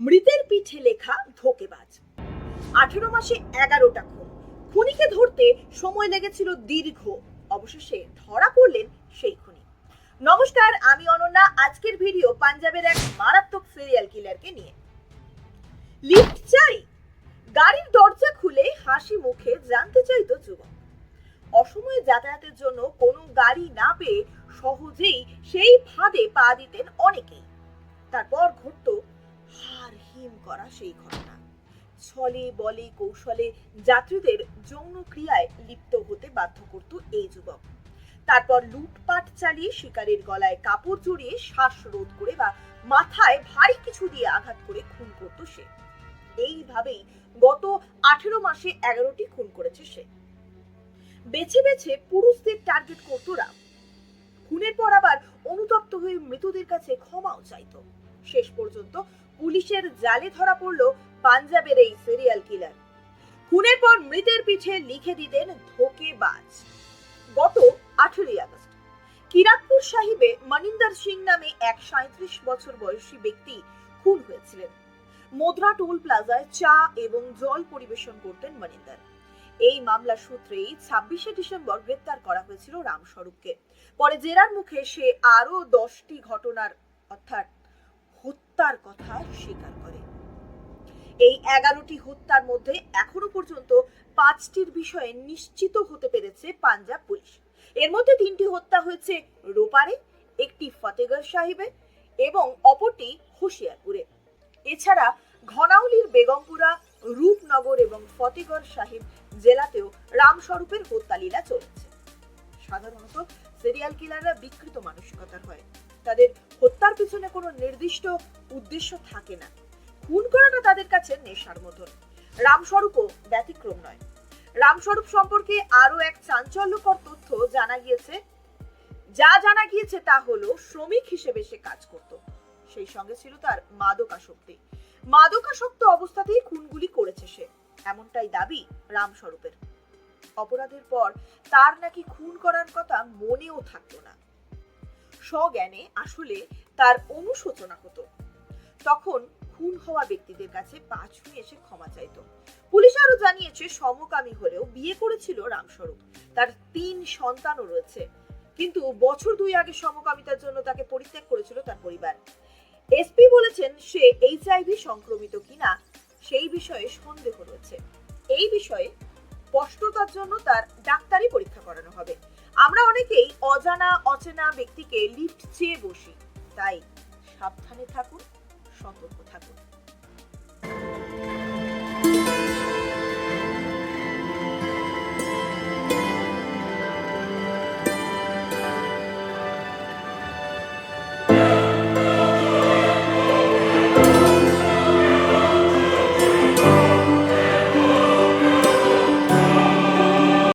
মৃতের পিঠে লেখা ধোকেবাজ। আঠেরো মাসে এগারোটা খুন খুনিকে ধরতে সময় লেগেছিল দীর্ঘ। অবশেষে ধরা পড়লেন সেই খুনি। নমস্কার, আমি অনন্যা। আজকের ভিডিও পাঞ্জাবের এক মারাত্মক সিরিয়াল কিলারকে নিয়ে। লিফট চাই। গাড়ির দরজা খুলে হাসি মুখে জানতে চাইতো যুবক। অসময়ে যাতায়াতের জন্য কোনো গাড়ি না পেয়ে সহজেই সেই ফাঁদে পা দিতেন অনেকেই। তারপর ঘটতো করা সেই ঘটনা। ছলে, বলে, কৌশলে যাত্রীদের যৌন ক্রিয়ায় লিপ্ত হতে বাধ্য করত এই যুবক। তারপর লুটপাট চালিয়ে শিকারের গলায় কাপড় জড়িয়ে শ্বাসরোধ করে বা মাথায় ভারী কিছু দিয়ে আঘাত করে খুন করত সে। এইভাবেই গত আঠেরো মাসে এগারোটি খুন করেছে সে। বেছে বেছে পুরুষদের টার্গেট করতো রাম খুনের পর আবার অনুতপ্ত হয়ে মৃতদের কাছে ক্ষমাও চাইতো। শেষ পর্যন্ত পুলিশের জালে ধরা পড়ল পাঞ্জাবের এই সিরিয়াল কিলার খুনের পর মৃতের পিঠে লিখে দিতেন ধোকেবাজ। গত আঠেরোই আগস্ট, কিরাতপুর সাহিবে মনিন্দর সিং নামে এক সাঁত্রিশ বছর বয়সী ব্যক্তি খুন হয়েছিলেন। মোদ্রা টোল প্লাজায় চা এবং জল পরিবেশন করতেন মনিন্দর। এই মামলা সূত্রেই ছাব্বিশে ডিসেম্বর গ্রেপ্তার করা হয়েছিল রামস্বরূপকে। পরে জেরার মুখে সে আরও দশটি ঘটনার, অর্থাৎ হত্যার কথা স্বীকার করে। এই এগারোটি হত্যার মধ্যে এখনও পর্যন্ত পাঁচটির বিষয়ে নিশ্চিত হতে পেরেছে পাঞ্জাব পুলিশ। এর মধ্যে তিনটি হত্যা হয়েছে রোপারে, একটি ফতেগড় সাহিবে এবং অপরটি হুশিয়ারপুরে। এছাড়া ঘনাউলির বেগমপুরা, রূপনগর এবং ফতেগড় সাহিব জেলাতেও রামস্বরূপের হত্যালীলা চলেছে। সাধারণত সিরিয়াল কিলাররা বিকৃত মানসিকতার হয়। তাদের হত্যার পিছনে কোনো নির্দিষ্ট উদ্দেশ্য থাকে না। খুন করাটা তাদের কাছে নেশার মতন। রামস্বরূপও ব্যতিক্রম নয়। রামস্বরূপ সম্পর্কে আরও এক চাঞ্চল্যকর তথ্য জানা গিয়েছে। যা জানা গিয়েছে তা হলো, শ্রমিক হিসেবে সে কাজ করত। সেই সঙ্গে ছিল তার মাদকাসক্তি। মাদকাসক্ত অবস্থাতেই খুনগুলি করেছে সে। এমনটাই দাবি রামস্বরূপের। অপরাধের পর তার নাকি খুন করার কথা মনেও থাকতো না। স্বজ্ঞানে আসলে তার অনুশোচনা হতো। তখন খুন হওয়া ব্যক্তিদের কাছে পা ছুঁয়ে এসে ক্ষমা চাইত। পুলিশ আরও জানিয়েছে, সমকামী হলেও বিয়ে করেছিল রামস্বরূপ। তার তিন সন্তানও রয়েছে। কিন্তু বছর দুই আগে সমকামিতার জন্য তাকে পরিত্যাগ করেছিল তার পরিবার। এসপি বলেছেন, সে এইচআইভি সংক্রমিত কিনা সেই বিষয়ে সন্দেহ রয়েছে। এই বিষয়ে স্পষ্টতার জন্য তার ডাক্তারি পরীক্ষা করানো হবে। আমরা অনেকেই অজানা অচেনা ব্যক্তিকে লিফট চেয়ে বসি। তাই সাবধানে থাকুন সতর্ক থাকুন।